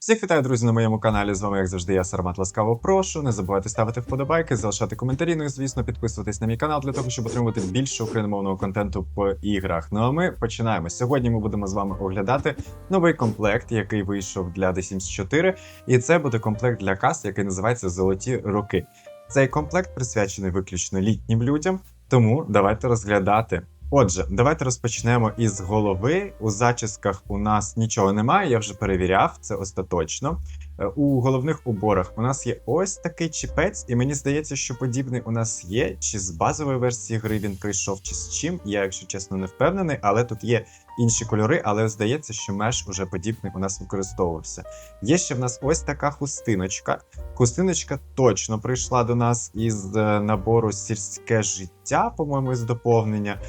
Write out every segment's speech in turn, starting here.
Всіх вітаю, друзі, на моєму каналі. З вами, як завжди, я Сармат Ласкаво прошу. Не забувайте ставити вподобайки, залишати коментарі, ну і звісно, підписуватись на мій канал для того, щоб отримувати більше україномовного контенту по іграх. Ну а ми починаємо. Сьогодні ми будемо з вами оглядати новий комплект, який вийшов для The Sims 4. І це буде комплект для каст, який називається Золоті роки. Цей комплект присвячений виключно літнім людям, тому давайте розглядати. Отже, давайте розпочнемо із голови. У зачісках у нас нічого немає, я вже перевіряв, це остаточно. Е, У головних уборах у нас є ось такий чіпець, і мені здається, що подібний у нас є. Чи з базової версії гри він прийшов, чи з чим. Я, якщо чесно, не впевнений, але тут є інші кольори, але здається, що меш уже подібний у нас використовувався. Є ще в нас ось така хустиночка. Хустиночка точно прийшла до нас із е, набору сільське життя, по-моєму, із доповнення.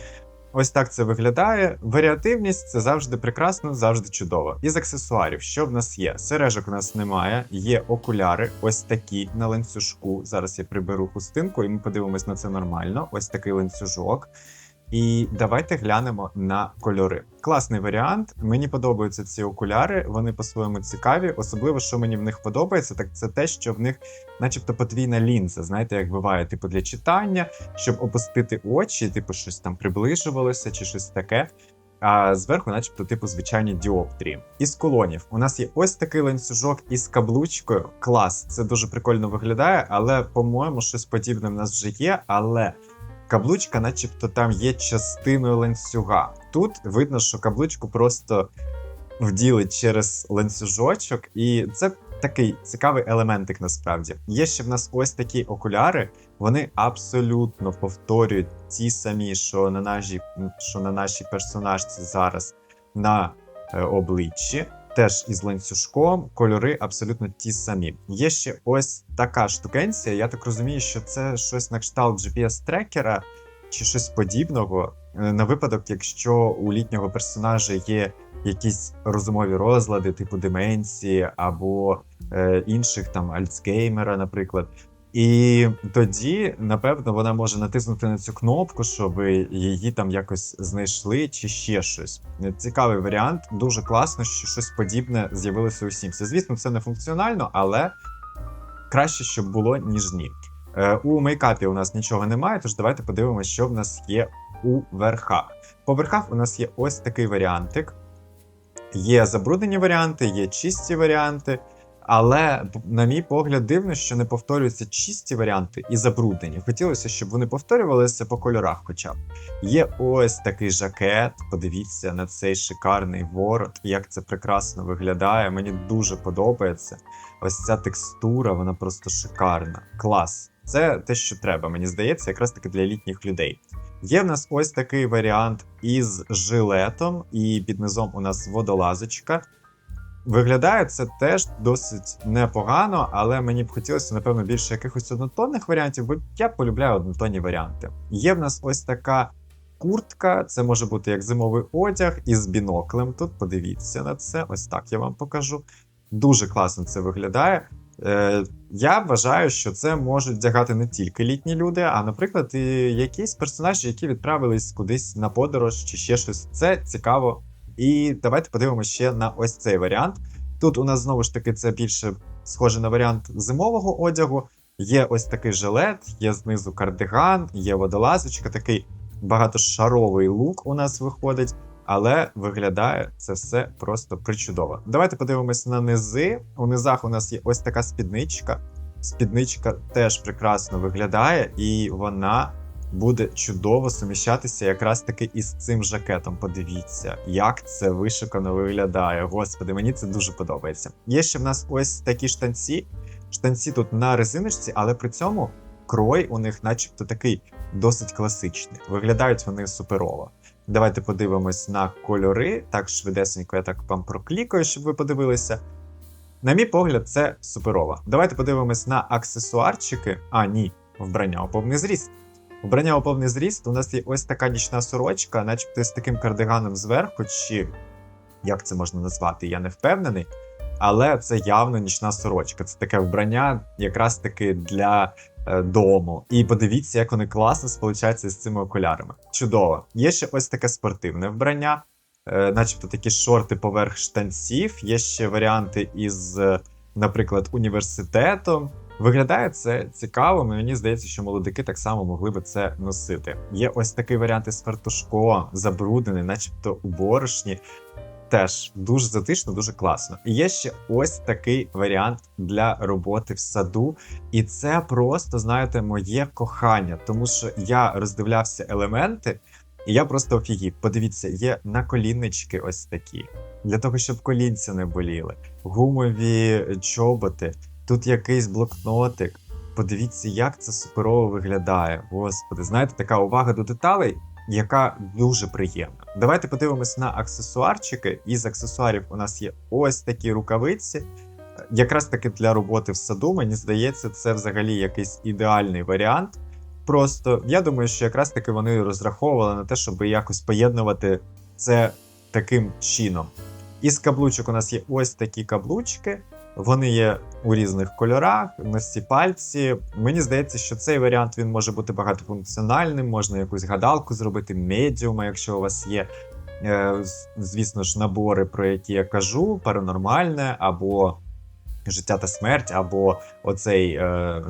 Ось так це виглядає. Варіативність це завжди прекрасно, завжди чудово. Із аксесуарів, що в нас є? Сережок у нас немає, є окуляри, ось такі на ланцюжку. Зараз я приберу хустинку, і ми подивимось на це нормально. Ось такий ланцюжок. І давайте глянемо на кольори. Класний варіант. Мені подобаються ці окуляри, вони по-своєму цікаві. Особливо, що мені в них подобається, так це те, що в них, начебто, подвійна лінза. Знаєте, як буває, типу для читання, щоб опустити очі, типу, щось там приближувалося чи щось таке. А зверху, начебто, типу, звичайні діоптрії. Із колонів у нас є ось такий ланцюжок із каблучкою. Клас, це дуже прикольно виглядає, але, по-моєму, щось подібне в нас вже є. Але каблучка, начебто, там є частиною ланцюга. Тут видно, що каблучку просто вділи через ланцюжочок, і це такий цікавий елементик насправді. Є ще в нас ось такі окуляри. Вони абсолютно повторюють ті самі, що на нашій, що на нашій персонажці зараз на е, обличчі. Теж із ланцюжком, кольори абсолютно ті самі. Є ще ось така штукенція. Я так розумію, що це щось на кшталт GPS-трекера чи щось подібного. е, На випадок, якщо у літнього персонажа є якісь розумові розлади, типу деменції або е, інших там Альцгеймера, наприклад. І тоді, напевно, вона може натиснути на цю кнопку, щоб її там якось знайшли, чи ще щось. Цікавий варіант, дуже класно, що щось подібне з'явилося у Sims. Звісно, це не функціонально, але краще, щоб було, ніж ні. Е, у мейкапі у нас нічого немає, тож давайте подивимося, що в нас є у верхах. По верхах у нас є ось такий варіантик. Є забруднені варіанти, є чисті варіанти. Але, на мій погляд, дивно, що не повторюються чисті варіанти і забруднені. Хотілося, щоб вони повторювалися по кольорах. Хоча б є ось такий жакет. Подивіться на цей шикарний ворот, як це прекрасно виглядає. Мені дуже подобається. Ось ця текстура, вона просто шикарна. Клас. Це те, що треба, мені здається, якраз таки для літніх людей. Є в нас ось такий варіант із жилетом, і під низом у нас водолазочка. Виглядає це теж досить непогано, але мені б хотілося, напевно, більше якихось однотонних варіантів, бо я полюбляю однотонні варіанти. Є в нас ось така куртка, це може бути як зимовий одяг із біноклем. Тут подивіться на це, ось так я вам покажу. Дуже класно це виглядає. Е, я вважаю, що це можуть вдягати не тільки літні люди, а, наприклад, і якісь персонажі, які відправились кудись на подорож чи ще щось. Це цікаво. І давайте подивимося ще на ось цей варіант. Тут у нас знову ж таки це більше схоже на варіант зимового одягу. Є ось такий жилет, є знизу кардиган, є водолазочка, такий багатошаровий лук у нас виходить, але виглядає це все просто причудово. Давайте подивимось на низи. У низах у нас є ось така спідничка. Спідничка теж прекрасно виглядає, і вона буде чудово суміщатися якраз таки із цим жакетом. Подивіться, як це вишукано виглядає. Господи, мені це дуже подобається. Є ще в нас ось такі штанці. Штанці тут на резиночці, але при цьому крой у них, начебто, такий досить класичний. Виглядають вони суперово. Давайте подивимось на кольори. Так швидесенько я так вам проклікаю, щоб ви подивилися. На мій погляд, це суперово. Давайте подивимось на аксесуарчики. А, ні, вбрання у повний зріст. Вбрання у повний зріст. У нас є ось така нічна сорочка, начебто з таким кардиганом зверху, чи як це можна назвати, я не впевнений. Але це явно нічна сорочка. Це таке вбрання, якраз таки для е, дому. І подивіться, як вони класно сполучаються з цими окулярами. Чудово. Є ще ось таке спортивне вбрання. е, начебто такі шорти поверх штанців. Є ще варіанти із, е, наприклад, університетом. Виглядає це цікаво, мені здається, що молодики так само могли би це носити. Є ось такий варіант із фартушком, забруднений, начебто у борошні. Теж дуже затишно, дуже класно. І є ще ось такий варіант для роботи в саду. І це просто, знаєте, моє кохання, тому що я роздивлявся елементи, і я просто офігів. Подивіться, є наколіннички ось такі, для того, щоб колінця не боліли, гумові чоботи, тут якийсь блокнотик. Подивіться, як це суперово виглядає. Господи, знаєте, така увага до деталей, яка дуже приємна. Давайте подивимось на аксесуарчики. Із аксесуарів у нас є ось такі рукавиці. Якраз таки для роботи в саду, мені здається, це взагалі якийсь ідеальний варіант. Просто я думаю, що якраз таки вони розраховували на те, щоб якось поєднувати це таким чином. Із каблучок у нас є ось такі каблучки. Вони є у різних кольорах, на всі пальці. Мені здається, що цей варіант він може бути багатофункціональним, можна якусь гадалку зробити, медіума, якщо у вас є, е, звісно ж, набори, про які я кажу, паранормальне або життя та смерть, або оцей е,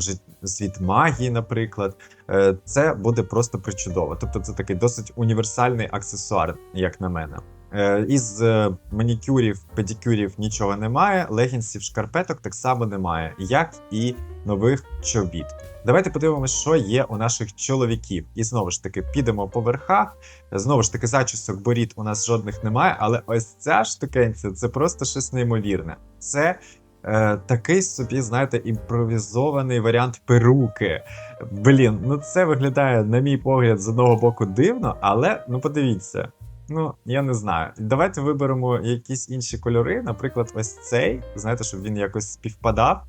світ магії, наприклад. Е, це буде просто причудово. Тобто, це такий досить універсальний аксесуар, як на мене. Е, Із е, манікюрів, педикюрів нічого немає, легінсів, шкарпеток так само немає, як і нових чобіт. Давайте подивимося, що є у наших чоловіків. І знову ж таки, підемо по верхах. Знову ж таки, зачісок борід у нас жодних немає, але ось ця штукенця це просто щось неймовірне. Це е, такий собі, знаєте, імпровізований варіант перуки. Блін, ну це виглядає, на мій погляд, з одного боку дивно, але ну подивіться. Ну, я не знаю. Давайте виберемо якісь інші кольори. Наприклад, ось цей. Знаєте, щоб він якось співпадав.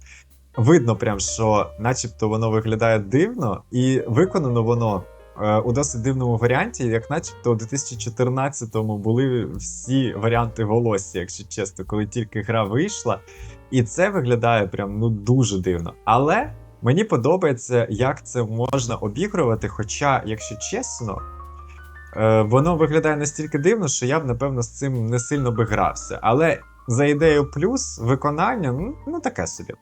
Видно, прям, що начебто воно виглядає дивно, і виконано воно е, у досить дивному варіанті, як начебто у 2014-му були всі варіанти волосся, якщо чесно, коли тільки гра вийшла. І це виглядає прям ну дуже дивно. Але мені подобається, як це можна обігрувати. Хоча, якщо чесно, воно виглядає настільки дивно, що я б, напевно, з цим не сильно би грався. Але за ідею плюс виконання, ну, ну таке собі.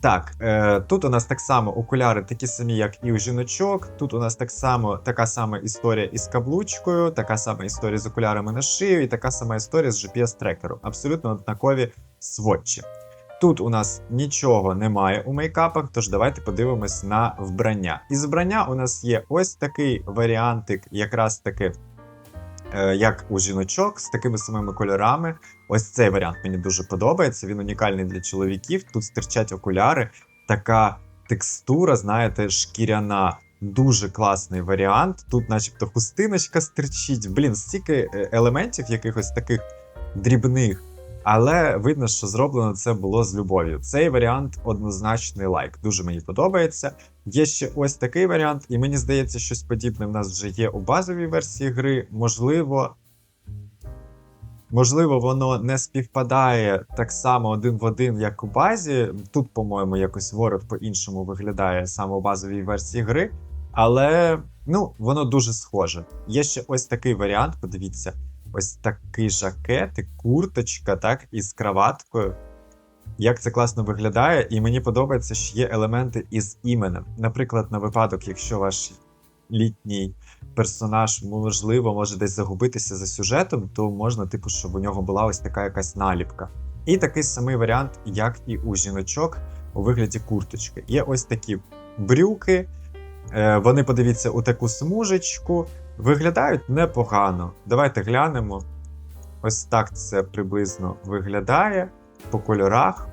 Так, е, тут у нас так само окуляри такі самі, як і у жіночок. Тут у нас так само така сама історія із каблучкою, така сама історія з окулярами на шию, і така сама історія з GPS-трекером. Абсолютно однакові сводчі. Тут у нас нічого немає у мейкапах, тож давайте подивимось на вбрання. Із вбрання у нас є ось такий варіантик, якраз таки. е, Як у жіночок з такими самими кольорами. Ось цей варіант мені дуже подобається. Він унікальний для чоловіків. Тут стирчать окуляри, така текстура, знаєте, шкіряна. Дуже класний варіант. Тут, начебто, хустиночка стирчить. Блін, стільки е, елементів, якихось таких дрібних. Але видно, що зроблено це було з любов'ю. Цей варіант однозначний лайк. Дуже мені подобається. Є ще ось такий варіант, і мені здається, щось подібне в нас вже є у базовій версії гри. Можливо, можливо, воно не співпадає так само один в один, як у базі. Тут, по-моєму, якось ворот по-іншому виглядає саме у базовій версії гри. Але ну, воно дуже схоже. Є ще ось такий варіант, подивіться. Ось такий жакет, і курточка, так, із краваткою. Як це класно виглядає, і мені подобається, що є елементи із іменем. Наприклад, на випадок, якщо ваш літній персонаж, можливо, може десь загубитися за сюжетом, то можна, типу, щоб у нього була ось така якась наліпка. І такий самий варіант, як і у жіночок у вигляді курточки. Є ось такі брюки. Е, вони подивіться у таку смужечку. Виглядають непогано. Давайте глянемо. Ось так це приблизно виглядає по кольорах.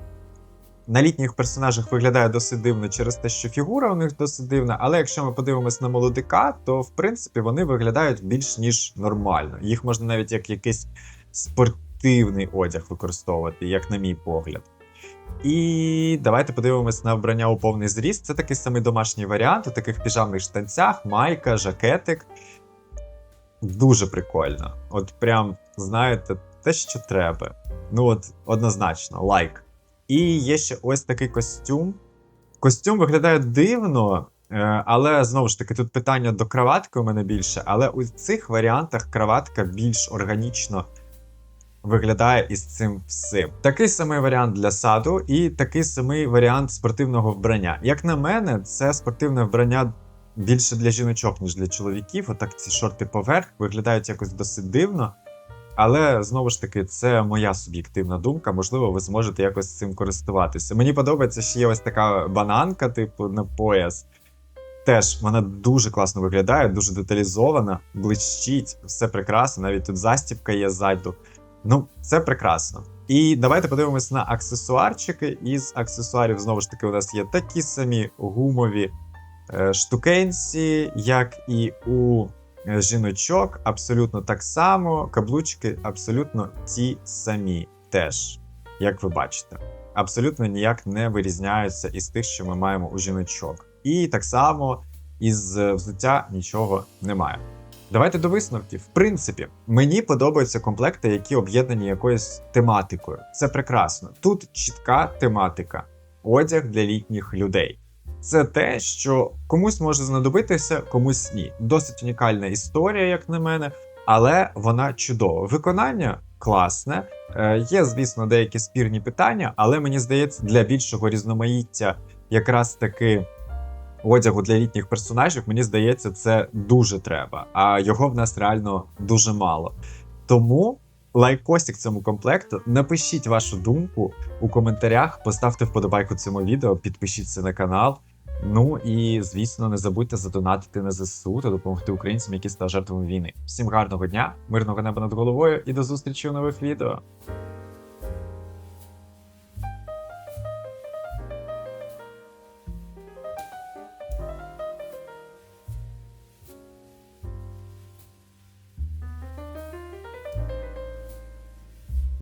На літніх персонажах виглядає досить дивно через те, що фігура у них досить дивна, але якщо ми подивимось на молодика, то в принципі вони виглядають більш ніж нормально. Їх можна навіть як якийсь спортивний одяг використовувати, як на мій погляд. І давайте подивимось на вбрання у повний зріст. Це такий самий домашній варіант у таких піжамних штанцях, майка, жакетик. Дуже прикольно. От прям, знаєте, те, що треба. Ну от, однозначно, лайк. І є ще ось такий костюм. Костюм виглядає дивно, е, але знову ж таки, тут питання до краватки у мене більше. Але у цих варіантах краватка більш органічно виглядає із цим всім. Такий самий варіант для саду і такий самий варіант спортивного вбрання. Як на мене, це спортивне вбрання більше для жіночок, ніж для чоловіків. Отак ці шорти поверх виглядають якось досить дивно. Але знову ж таки, це моя суб'єктивна думка. Можливо, ви зможете якось цим користуватися. Мені подобається, що є ось така бананка, типу, на пояс. Теж вона дуже класно виглядає, дуже деталізована, блищить, все прекрасно. Навіть тут застібка є ззаду. Ну, це прекрасно. І давайте подивимось на аксесуарчики. Із аксесуарів знову ж таки у нас є такі самі гумові штукенці, як і у е, жіночок. Абсолютно так само. Каблучки абсолютно ті самі теж, як ви бачите. Абсолютно ніяк не вирізняються із тих, що ми маємо у жіночок. І так само із е, взуття нічого немає. Давайте до висновків. В принципі, мені подобаються комплекти, які об'єднані якоюсь тематикою. Це прекрасно. Тут чітка тематика, одяг для літніх людей. Це те, що комусь може знадобитися, комусь ні. Досить унікальна історія, як на мене, але вона чудова. Виконання класне. Е, є, звісно, деякі спірні питання, але мені здається, для більшого різноманіття якраз таки одягу для літніх персонажів, мені здається, це дуже треба. А його в нас реально дуже мало. Тому лайкосик цьому комплекту. Напишіть вашу думку у коментарях, поставте вподобайку цьому відео, підпишіться на канал. Ну і звісно, не забудьте задонатити на ЗСУ та допомогти українцям, які стали жертвами війни. Всім гарного дня, мирного неба над головою і до зустрічі у нових відео.